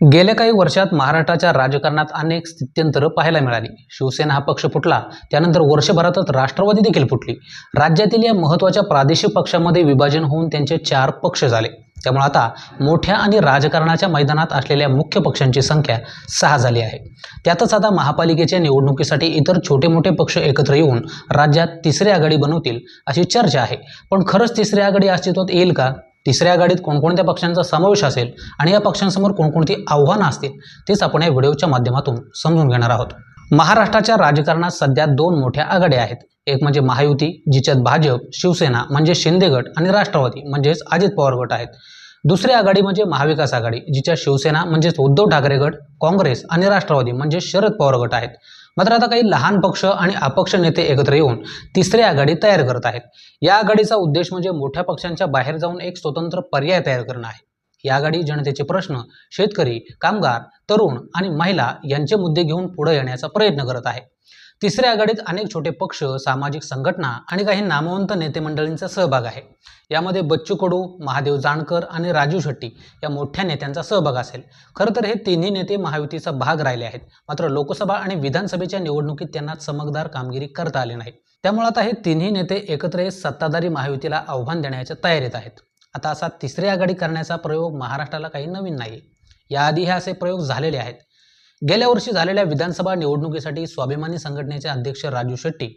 गेल्या काही वर्षात महाराष्ट्राच्या राजकारणात अनेक स्थित्यंतरं पाहायला मिळाली. शिवसेना हा पक्ष फुटला त्यानंतर वर्षभरातच राष्ट्रवादी देखील फुटली. राज्यातील या महत्त्वाच्या प्रादेशिक पक्षामध्ये विभाजन होऊन त्यांचे चार पक्ष झाले. त्यामुळे आता मोठ्या आणि राजकारणाच्या मैदानात असलेल्या मुख्य पक्षांची संख्या सहा झाली आहे. त्यातच आता महापालिकेच्या निवडणुकीसाठी इतर छोटे मोठे पक्ष एकत्र येऊन राज्यात तिसरी आघाडी बनवतील अशी चर्चा आहे. पण खरंच तिसरी आघाडी अस्तित्वात येईल का? तिसऱ्या आघाडीत कोणकोणत्या पक्षांचा समावेश असेल आणि या पक्षांसमोर कोणकोणती आव्हानं असतील तेच आपण या व्हिडिओच्या माध्यमातून समजून घेणार आहोत. महाराष्ट्राच्या राजकारणात सध्या दोन मोठ्या आघाड्या आहेत. एक म्हणजे महायुती जिच्यात भाजप शिवसेना म्हणजे शिंदे गट आणि राष्ट्रवादी म्हणजेच अजित पवार गट आहेत. दुसरी आघाडी म्हणजे महाविकास आघाडी जिच्या शिवसेना म्हणजेच उद्धव ठाकरे गट काँग्रेस आणि राष्ट्रवादी म्हणजे शरद पवार गट आहेत. मात्र आता काही लहान पक्ष आणि अपक्ष नेते एकत्र येऊन तिसरी आघाडी तयार करत आहेत. या आघाडीचा उद्देश म्हणजे मोठ्या पक्षांच्या बाहेर जाऊन एक स्वतंत्र पर्याय तयार करणं आहे. ही आघाडी जनतेचे प्रश्न शेतकरी कामगार तरुण आणि महिला यांचे मुद्दे घेऊन पुढे येण्याचा प्रयत्न करत आहे. तिसऱ्या आघाडीत अनेक छोटे पक्ष सामाजिक संघटना आणि काही नामवंत नेते मंडळींचा सहभाग आहे. यामध्ये बच्चू कडू महादेव जानकर आणि राजू शेट्टी या मोठ्या नेत्यांचा सहभाग असेल. खरं तर हे तिन्ही नेते महायुतीचा भाग राहिले आहेत. मात्र लोकसभा आणि विधानसभेच्या निवडणुकीत त्यांना चमकदार कामगिरी करता आली नाही. त्यामुळे आता हे तिन्ही नेते एकत्र येत सत्ताधारी महायुतीला आव्हान देण्याच्या तयारीत आहेत. आता असा तिसरी आघाडी करण्याचा प्रयोग महाराष्ट्राला काही नवीन नाही याआधी हे असे प्रयोग झालेले आहेत. गेल्या वर्षी झालेल्या विधानसभा निवडणुकीसाठी स्वाभिमानी संघटनेचे अध्यक्ष राजू शेट्टी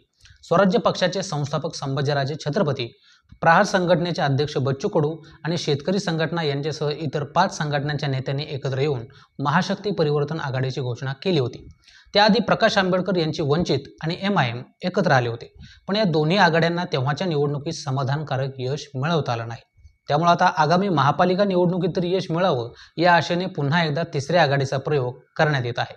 स्वराज्य पक्षाचे संस्थापक संभाजीराजे छत्रपती प्रहार संघटनेचे अध्यक्ष बच्चू कडू आणि शेतकरी संघटना यांच्यासह इतर पाच संघटनांच्या नेत्यांनी एकत्र येऊन महाशक्ती परिवर्तन आघाडीची घोषणा केली होती. त्याआधी प्रकाश आंबेडकर यांची वंचित आणि एम आय एम एकत्र आले होते. पण या दोन्ही आघाड्यांना तेव्हाच्या निवडणुकीत समाधानकारक यश मिळवता आलं नाही. त्यामुळे आता आगामी महापालिका निवडणुकीत तरी यश मिळावं या आशेने पुन्हा एकदा तिसऱ्या आघाडीचा प्रयोग करण्यात येत आहे.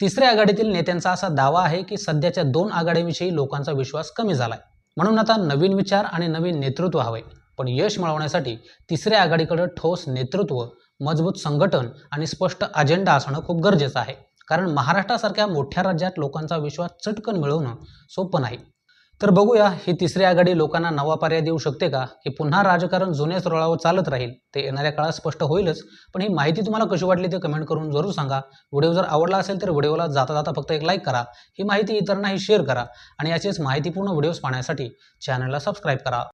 तिसऱ्या आघाडीतील नेत्यांचा असा दावा आहे की सध्याच्या दोन आघाडीविषयी लोकांचा विश्वास कमी झालाय. म्हणून आता नवीन विचार आणि नवीन नेतृत्व हवे. पण यश मिळवण्यासाठी तिसऱ्या आघाडीकडे ठोस नेतृत्व मजबूत संघटन आणि स्पष्ट अजेंडा असणं खूप गरजेचं आहे. कारण महाराष्ट्रासारख्या मोठ्या राज्यात लोकांचा विश्वास चटकन मिळवणं सोपं नाही. तर बघूया ही तिसरी आघाडी लोकांना नवा पर्याय देऊ शकते का? की पुन्हा राजकारण जुन्याच रुळावर चालत राहील ते येणाऱ्या काळात स्पष्ट होईलच. पण ही माहिती तुम्हाला कशी वाटली ते कमेंट करून जरूर सांगा. व्हिडिओ जर आवडला असेल तर व्हिडिओला जाता जाता फक्त एक लाईक करा. ही माहिती इतरांनाही शेअर करा. आणि याचेच माहितीपूर्ण व्हिडिओज पाहण्यासाठी चॅनलला सबस्क्राईब करा.